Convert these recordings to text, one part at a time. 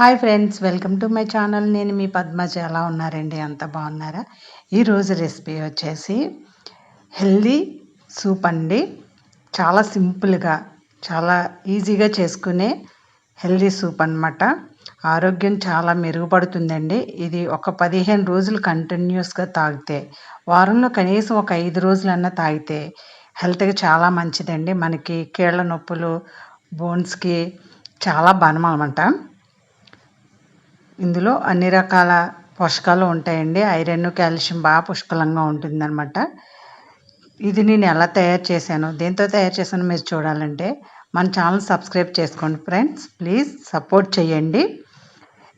Hi friends welcome to my channel. నేను మీ పద్మజ. ఎలా ఉన్నారండి? అంత బాగున్నారా? ఈరోజు రెసిపీ వచ్చేసి హెల్దీ సూప్ అండి. చాలా సింపుల్గా చాలా ఈజీగా చేసుకునే హెల్దీ సూప్ అనమాట ఆరోగ్యం చాలా మెరుగుపడుతుందండి. ఇది ఒక పదిహేను రోజులు కంటిన్యూస్గా తాగితే వారంలో కనీసం ఒక ఐదు రోజులన్నా తాగితే హెల్త్కి చాలా మంచిదండి. మనకి కీళ్ళ నొప్పులు బోన్స్కి చాలా బలం అనమాట ఇందులో అన్ని రకాల పోషకాలు ఉంటాయండి. ఐరన్ కాల్షియం బాగా పుష్కలంగా ఉంటుందన్నమాట. ఇది నేను ఎలా తయారు చేశాను? దేంతో తయారు చేశాను మీరు చూడాలంటే మన ఛానల్ సబ్స్క్రైబ్ చేసుకోండి ఫ్రెండ్స్. ప్లీజ్ సపోర్ట్ చేయండి.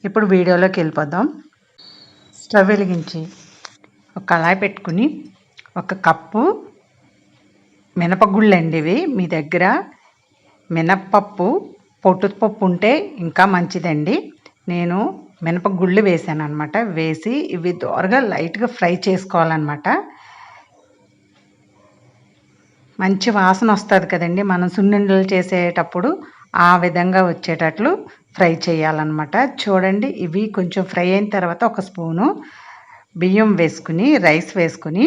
ఇప్పుడు వీడియోలోకి వెళ్ళిపోదాం. స్టవ్ వెలిగించి ఒక కళాయి పెట్టుకుని ఒక కప్పు మినపగుళ్ళు అండి ఇవి. మీ దగ్గర మినప్పప్పు పొట్టుపప్పు ఉంటే ఇంకా మంచిదండి. నేను మినపగుళ్ళు వేసాను అనమాట వేసి ఇవి దోరగా లైట్గా ఫ్రై చేసుకోవాలన్నమాట. మంచి వాసన వస్తుంది కదండి. మనం సున్నుండలు చేసేటప్పుడు ఆ విధంగా వచ్చేటట్లు ఫ్రై చేయాలన్నమాట. చూడండి ఇవి కొంచెం ఫ్రై అయిన తర్వాత ఒక స్పూను బియ్యం వేసుకుని రైస్ వేసుకుని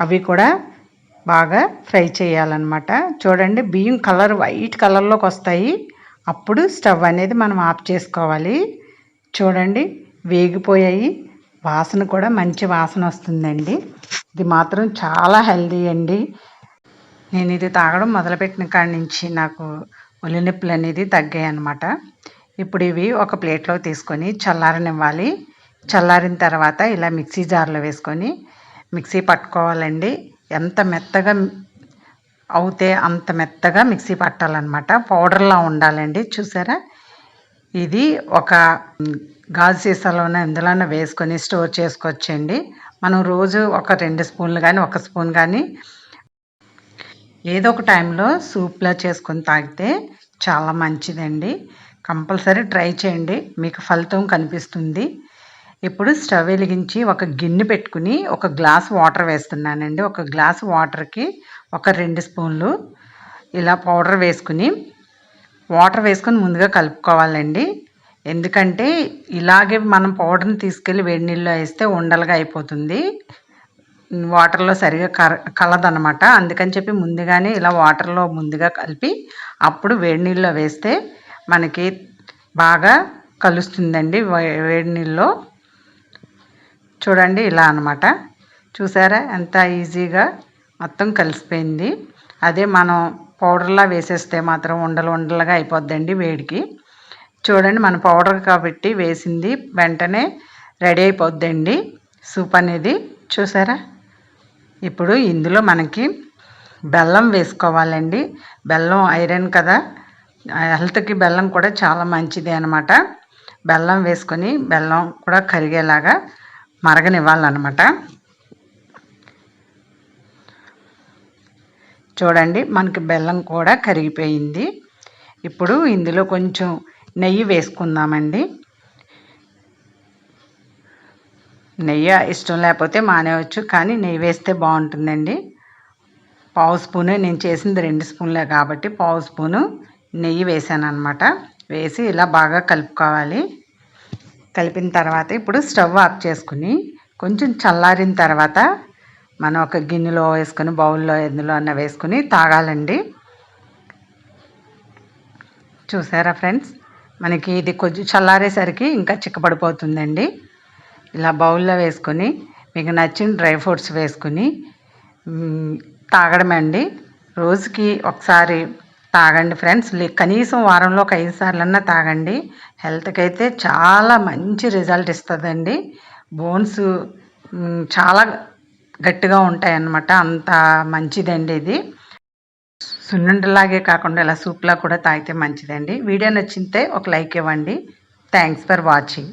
అవి కూడా బాగా ఫ్రై చేయాలన్నమాట. చూడండి బియ్యం కలర్ వైట్ కలర్లోకి వస్తాయి. అప్పుడు స్టవ్ అనేది మనం ఆఫ్ చేసుకోవాలి. చూడండి వేగిపోయాయి. వాసన కూడా మంచి వాసన వస్తుందండి. ఇది మాత్రం చాలా హెల్దీ అండి. నేను ఇది తాగడం మొదలుపెట్టిన కాడి నుంచి నాకు ఒళ్ళు నొప్పులు అనేది తగ్గాయి అనమాట ఇప్పుడు ఇవి ఒక ప్లేట్లో తీసుకొని చల్లారనివ్వాలి. చల్లారిన తర్వాత ఇలా మిక్సీ జార్లో వేసుకొని మిక్సీ పట్టుకోవాలండి. ఎంత మెత్తగా అవుతే అంత మెత్తగా మిక్సీ పట్టాలన్నమాట. పౌడర్లా ఉండాలండి. చూసారా? ఇది ఒక గాజు సీసాలోనే ఇందులోనే వేసుకొని స్టోర్ చేసుకోవచ్చండి. మనం రోజు ఒక రెండు స్పూన్లు కానీ ఒక స్పూన్ కానీ ఏదో ఒక టైంలో సూప్లా చేసుకొని తాగితే చాలా మంచిదండి. కంపల్సరీ ట్రై చేయండి. మీకు ఫలితం కనిపిస్తుంది. ఇప్పుడు స్టవ్ వెలిగించి ఒక గిన్నె పెట్టుకుని ఒక గ్లాస్ వాటర్ వేస్తున్నానండి. ఒక గ్లాస్ వాటర్కి ఒక రెండు స్పూన్లు ఇలా పౌడర్ వేసుకుని వాటర్ వేసుకొని ముందుగా కలుపుకోవాలండి. ఎందుకంటే ఇలాగే మనం పౌడర్ని తీసుకెళ్ళి వేడి నీళ్ళలో వేస్తే ఉండలుగా అయిపోతుంది. వాటర్లో సరిగా కర కలదనమాట అందుకని చెప్పి ముందుగానే ఇలా వాటర్లో ముందుగా కలిపి అప్పుడు వేడి నీళ్ళలో వేస్తే మనకి బాగా కలుస్తుందండి వేడి నీళ్ళలో. చూడండి ఇలా అనమాట చూసారా? ఎంత ఈజీగా మొత్తం కలిసిపోయింది. అదే మనం పౌడర్లా వేసేస్తే మాత్రం ఉండలు ఉండలుగా అయిపోద్దండి వేడికి. చూడండి మన పౌడర్ కాబట్టి వేసింది వెంటనే రెడీ అయిపోద్దండి. సూప్ అనేది చూసారా? ఇప్పుడు ఇందులో మనకి బెల్లం వేసుకోవాలండి. బెల్లం ఐరన్ కదా. హెల్త్కి బెల్లం కూడా చాలా మంచిది అనమాట బెల్లం వేసుకొని బెల్లం కూడా కరిగేలాగా మరగనివ్వాలన్నమాట. చూడండి మనకి బెల్లం కూడా కరిగిపోయింది. ఇప్పుడు ఇందులో కొంచెం నెయ్యి వేసుకుందామండి. నెయ్యి ఇష్టం లేకపోతే మానేవచ్చు కానీ నెయ్యి వేస్తే బాగుంటుందండి. పావు స్పూనే నేను చేసింది రెండు స్పూన్లే కాబట్టి పావు స్పూను నెయ్యి వేసాను అనమాట వేసి ఇలా బాగా కలుపుకోవాలి. కలిపిన తర్వాత ఇప్పుడు స్టవ్ ఆఫ్ చేసుకుని కొంచెం చల్లారిన తర్వాత మనం ఒక గిన్నెలో వేసుకొని బౌల్లో ఎందులో అన్న వేసుకుని తాగాలండి. చూసారా ఫ్రెండ్స్? మనకి ఇది కొంచెం చల్లారేసరికి ఇంకా చిక్కబడిపోతుందండి. ఇలా బౌల్లో వేసుకొని మీకు నచ్చిన డ్రై ఫ్రూట్స్ వేసుకుని తాగడమే అండి. రోజుకి ఒకసారి తాగండి ఫ్రెండ్స్. కనీసం వారంలో ఒక ఐదు సార్లన్నా తాగండి. హెల్త్కి అయితే చాలా మంచి రిజల్ట్ ఇస్తుందండి. బోన్స్ చాలా గట్టిగా ఉంటాయన్నమాట. అంత మంచిదండి ఇది. సున్నుండలాగే కాకుండా ఇలా సూప్లా కూడా తాగితే మంచిదండి. వీడియో నచ్చితే ఒక లైక్ ఇవ్వండి. Thanks for watching.